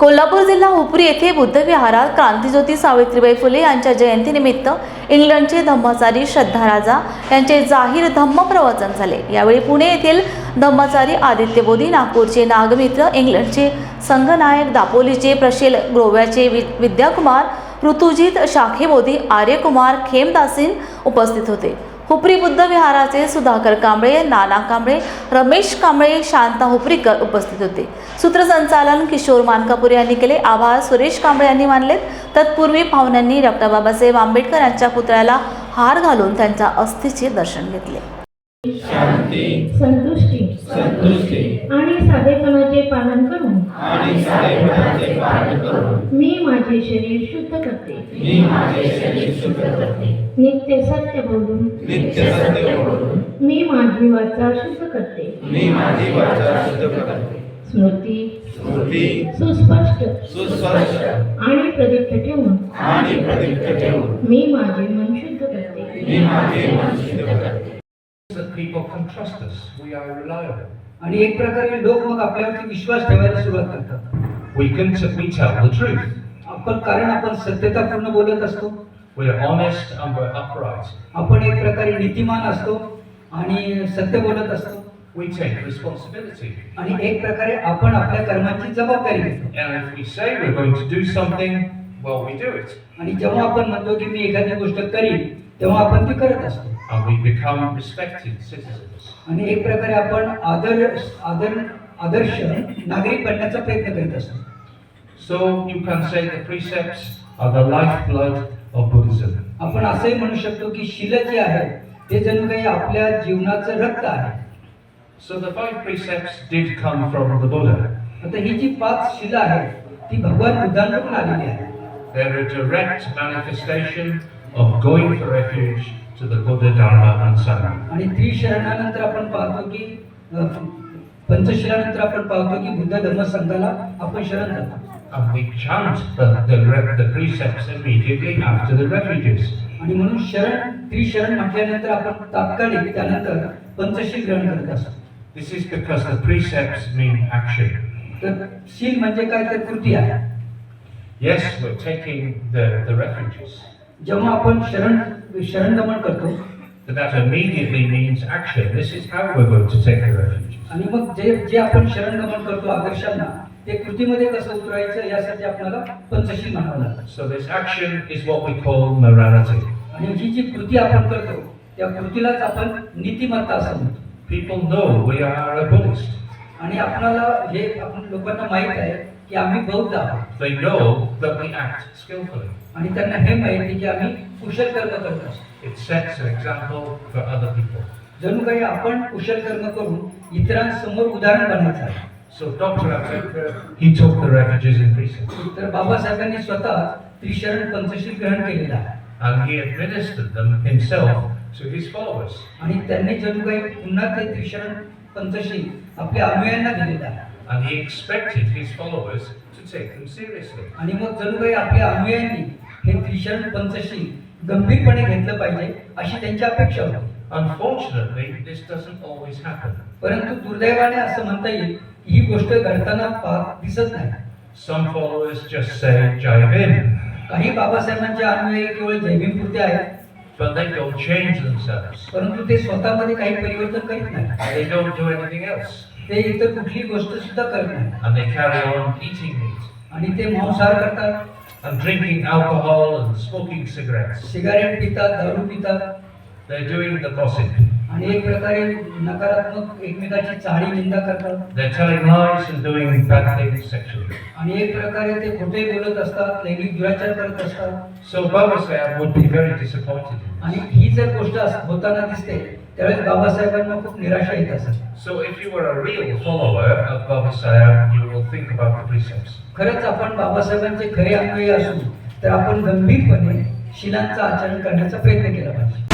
कोल्हापूर जिल्हा उपरी येथे बुद्धविहारात क्रांतीज्योती सावित्रीबाई फुले यांच्या जयंतीनिमित्त इंग्लंडचे धम्माचारी श्रद्धा राजा यांचे जाहीर धम्म प्रवचन झाले. यावेळी पुणे येथील धम्मचारी आदित्य बोधी नागपूरचे नागमित्र इंग्लंडचे संघनायक दापोलीचे प्रशील गोव्याचे वि विद्याकुमार ऋतुजित शाखेबोधी आर्यकुमार खेमदासीन उपस्थित होते. हुपरी बुद्ध विहाराचे सुधाकर कांबळे नाना कांबळे रमेश कांबळे शांता हुपरीकर उपस्थित होते. सूत्रसंचालन किशोर मानकापूर यांनी केले. आभार. सुरेश कांबळे यांनी मानलेत. तत्पूर्वी पाहुण्यांनी डॉक्टर बाबासाहेब आंबेडकर यांच्या पुतळ्याला हार घालून त्यांच्या अस्थीचे दर्शन घेतले. शांती संतुष्टी संतुष्टी आणि साधेपणाचे पालन करून आणि साधेपणाचे पालन करून मी माझे शरीर शुद्ध करते. मी माझे शरीर शुद्ध करते. नित्य सत्य बोलून नित्य सत्य बोलून मी माझी वाचा शुद्ध करते. मी माझी वाचा शुद्ध करते. स्मृती स्मृती सुस्पष्ट सुस्पष्ट आणि प्रदीप्त ठेवून आणि प्रदीप्त ठेवून मी माझे मन शुद्ध करते. मी माझे मन शुद्ध करते. People can trust us. We are reliable. आणि एक प्रकारे लोक मग आपल्यावरती विश्वास ठेवायला सुरुवात करतात We can we tell the truth. आपण कारण आपण सत्यतापूर्ण बोलत असतो We're honest and we're upright. आपण एक प्रकारे नीतिमान असतो आणि सत्य बोलत असतो We take responsibility. आणि एक प्रकारे आपण आपल्या कर्माची जबाबदारी घेतो And if we say we're going to do something, well, we do it. आणि जेव्हा आपण म्हणतो की मी एखादी गोष्ट करीन तेव्हा आपण ती करत असतो. आणि एक प्रकारे आपण आदर आदर आदर्श नागरिक बनण्याचा प्रयत्न करत असतो. So you can say the precepts are the life blood of Buddhism आपण असेही म्हणू शकतो की शील जे आहे ते जणू काही आपल्या जीवनाचं रक्त आहे. So the five precepts did come from the Buddha आता ही जी पाच शिला आहेत ती भगवान बुद्धांकडून आलेली आहे there is a direct manifestation of going for refuge to the Buddha, Dharma, and Sangha. आणि त्रिशरणानंतर आपण पाहतो की अ, पंचशिलानंतर आपण पाहतो की बुद्ध धम्म संघाला आपण शरण जातो And we chant the, the, re- the precepts immediately after the refuges. आणि म्हणून शरण त्रिशरण म्हटल्यानंतर आपण तात्कालिक त्यानंतर पंचशील ग्रहण करत असतो This is because the precepts mean action. तर शील म्हणजे काय तर कृती आहे Yes, we're taking the, the refuges, जेव्हा आपण शरण शरणगमन करतो but that immediately means action. This is how we're going to take the refuges. आणि मग जे जे आपण शरणगमन करतो आदर्शांना ते कृतीमध्ये कसं उतरायचं यासाठी आपल्याला पंचशील म्हणावं लागतं So this action is what we call morality. आणि ही जी कृती आपण करतो त्या कृतीलाच आपण नीतिमत्ता असं म्हणतो People know we are a Buddhist. आणि आपल्याला हे आपण लोकांना माहीत आहे की आम्ही बौद्ध आहोत They know that we act skillfully. आणि त्यांना हे माहिती की आम्ही कुशल कर्म करत असतो It sets an example for other people. जणू काही आपण कुशल कर्म करून इतरांसमोर उदाहरण बनायचं आहे So Dr. Ambedkar, he took the refuges in precepts तर बाबासाहेबांनी स्वतः त्रिशरण पंचशील ग्रहण केलेलं आहे and he administered them himself to his followers. आणि त्यांनी जणू काही पुन्हा ते त्रिशरण पंचशील आपल्या अनुयायांना दिलेलं आहे And he expected his followers to take them seriously. आणि मग जणू काही आपल्या अनुयायांनी हे त्रिशरण पंचशील गंभीरपणे घेतलं पाहिजे अशी त्यांची अपेक्षा होती Unfortunately, this doesn't always happen. परंतु दुर्दैवाने असं म्हणता येईल की ही गोष्ट घडताना पाहत दिसत नाही Some followers just say Jai Bhim, काही बाबासाहेबांचे अनुयायी केवळ जैविकपुरते आहेत but they don't change themselves. परंतु ते स्वतःमध्ये काही परिवर्तन करीत नाही They don't do anything else. ते इतर कुठली गोष्ट सुद्धा करत नाही And they carry on eating meat आणि ते मांसाहार करतात and drinking alcohol and smoking cigarettes. Cigarette पितात दारू पितात They're doing the gossip. आणि एक प्रकारे नकारात्मक एकमेकाची चाळी निंदा करतात They're telling lies and doing bad things sexually. आणि एक प्रकारे ते खोटे बोलत असतात लैंगिक दुराचार करत असतात So Baba Sahib would be very disappointed. in. आणि ही जर गोष्ट होताना दिसते त्यावेळेस बाबासाहेबांना खूप निराशा येत असत So if you were a real follower of Baba Sahib, you will think about the precepts. खरंच आपण बाबासाहेबांचे खरे अनुयायी असू तर आपण गंभीरपणे शिलांचं आचरण करण्याचा प्रयत्न केला पाहिजे